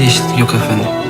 değişiklik yok efendim.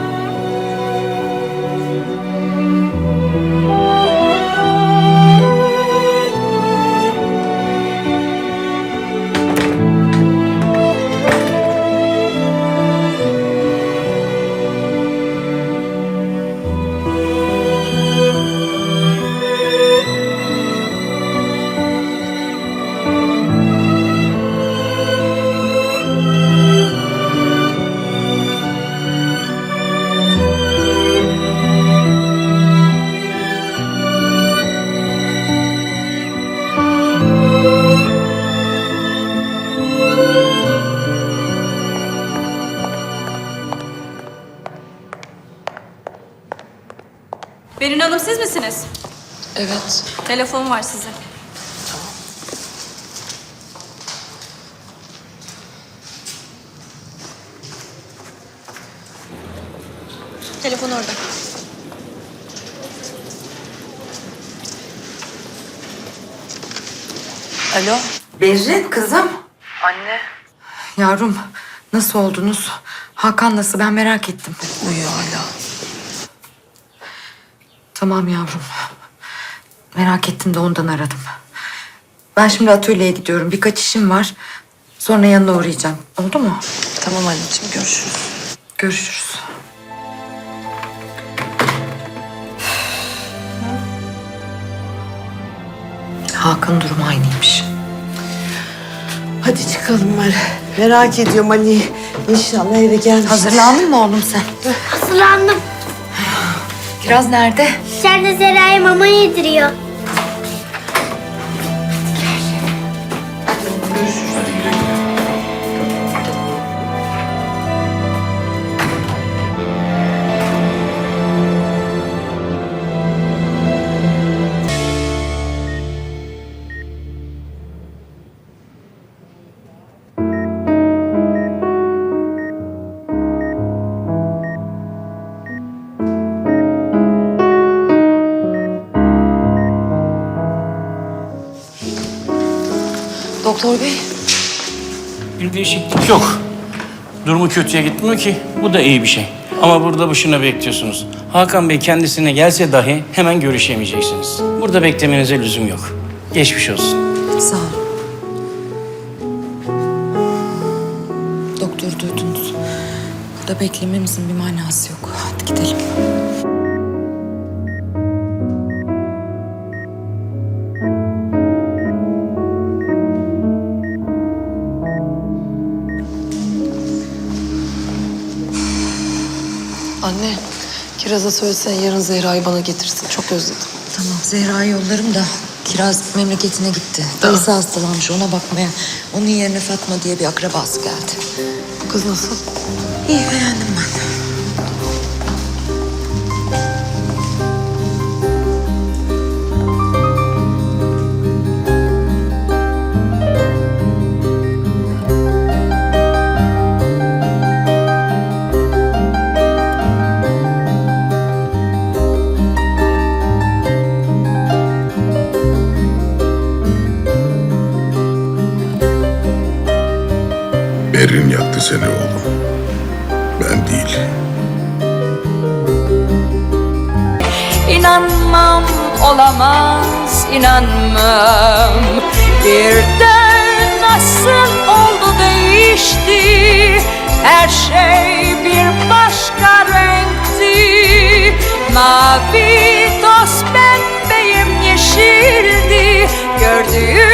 Evet. Telefon var size. Telefon orada. Alo. Berrin kızım. Anne. Yavrum nasıl oldunuz? Hakan nasıl ben merak ettim. Uyuyor hala. Tamam yavrum. Merak ettim de ondan aradım. Ben şimdi atölyeye gidiyorum. Birkaç işim var. Sonra yanına uğrayacağım. Oldu mu? Tamam anneciğim görüşürüz. Görüşürüz. Hakan durumu aynıymış. Hadi çıkalım Mer. Merak ediyorum Ali. İnşallah eve gelmiş. Hazırlandın mı oğlum sen? Hazırlandım. Kiraz nerede? İçeride Zera'ya mama yediriyor. Doktor bey. Bir değişiklik yok. Durumu kötüye gitmiyor ki. Bu da iyi bir şey. Ama burada boşuna bekliyorsunuz. Hakan Bey kendisine gelse dahi hemen görüşemeyeceksiniz. Burada beklemenize lüzum yok. Geçmiş olsun. Sağ ol. Doktoru duydunuz. Burada beklememizin bir manası yok. Hadi gidelim. Anne. Kiraz'a söylesen yarın Zehra'yı bana getirsin. Çok özledim. Tamam Zehra'yı yollarım da Kiraz memleketine gitti. Dayısı hastalanmış ona bakmaya. Onun yerine Fatma diye bir akrabası geldi. Kız nasıl? İyi beğendim ben. Berin yaktı seni oğlum. Ben değil. İnanmam olamaz inanmam Birden nasıl oldu değişti Her şey bir başka renkti Mavi toz pembeyim yeşildi Gördüğüm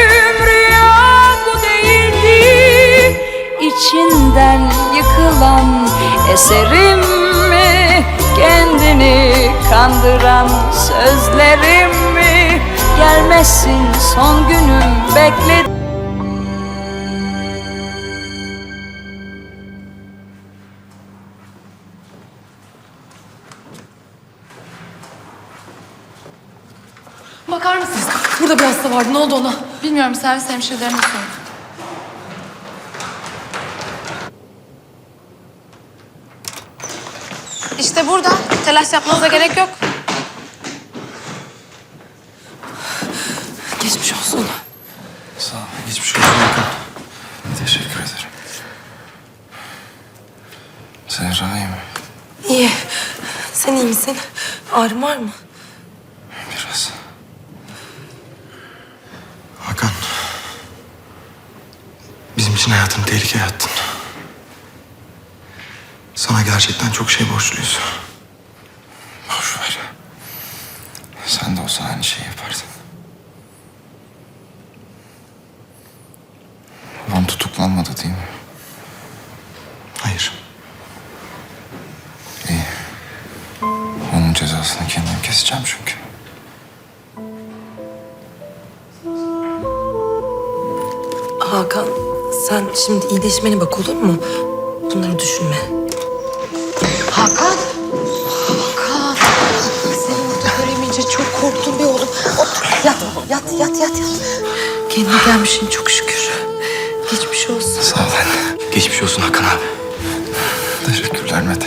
İçinden yıkılan eserim mi? Kendini kandıran sözlerim mi? Gelmesin son günüm bekle. Bakar mısınız? Burada bir hasta vardı. Ne oldu ona? Bilmiyorum servis hemşirelerine sordum. İşte burada. Telaş yapmanıza gerek yok. Geçmiş olsun. Sağ ol. Geçmiş olsun Hakan. Teşekkür ederim. Zehra iyi mi? İyi. Sen iyi misin? Ağrın var mı? Biraz. Hakan. Bizim için hayatını tehlikeye attın. Sana gerçekten çok şey borçluyuz. Boş ver. Sen de olsa aynı şeyi yapardın. Babam tutuklanmadı değil mi? Hayır. İyi. Onun cezasını kendim keseceğim çünkü. Hakan sen şimdi iyileşmene bak olur mu? Bunları düşünme. Hakan. Hakan. Seni orada göremeyince çok korktum bir oğlum. Otur. Yat oğlum. Yat, yat, yat, yat. Kendine gelmişsin çok şükür. Geçmiş olsun. Sağ ol anne. Geçmiş olsun Hakan abi. Teşekkürler Mete.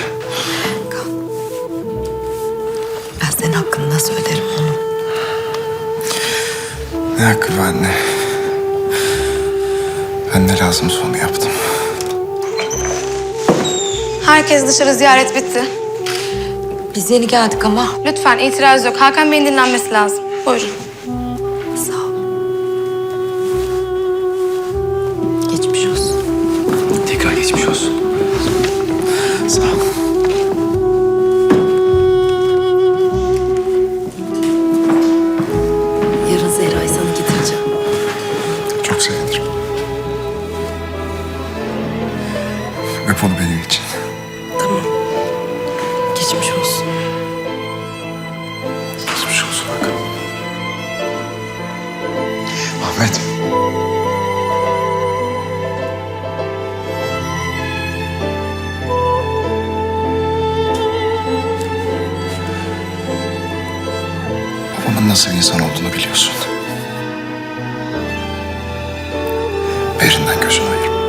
Ben senin hakkını nasıl öderim onu? Ne hakkı be anne. Ben ne lazımsa onu yaptım. Herkes dışarı ziyaret bitti. Biz yeni geldik ama. Lütfen itiraz yok. Hakan Bey'in dinlenmesi lazım. Buyurun. Nasıl insan olduğunu biliyorsun. Berinden gözünü ayırma.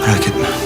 Merak etme.